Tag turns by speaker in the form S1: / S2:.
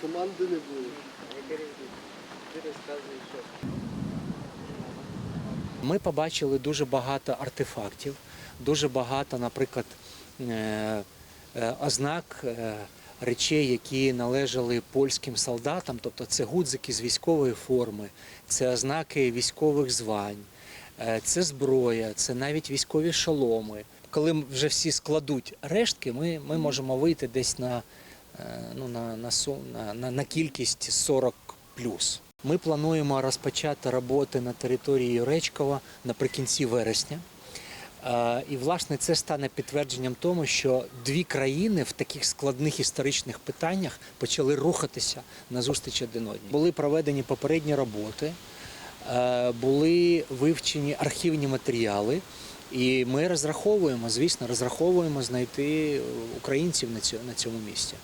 S1: Команди не було.
S2: Ми побачили дуже багато артефактів, дуже багато, наприклад, е, е, ознак е, речей, які належали польським солдатам, тобто це гудзики з військової форми, це ознаки військових звань, це зброя, це навіть військові шоломи. Коли вже всі складуть рештки, ми, ми можемо вийти десь на, ну, на, на, на, на, на кількість 40 плюс. Ми плануємо розпочати роботи на території Речкова наприкінці вересня. Е, І, власне, це стане підтвердженням тому, що дві країни в таких складних історичних питаннях почали рухатися назустріч один одній. Були проведені попередні роботи, е, були вивчені архівні матеріали, і ми розраховуємо, звісно, розраховуємо знайти українців на на цьому місці.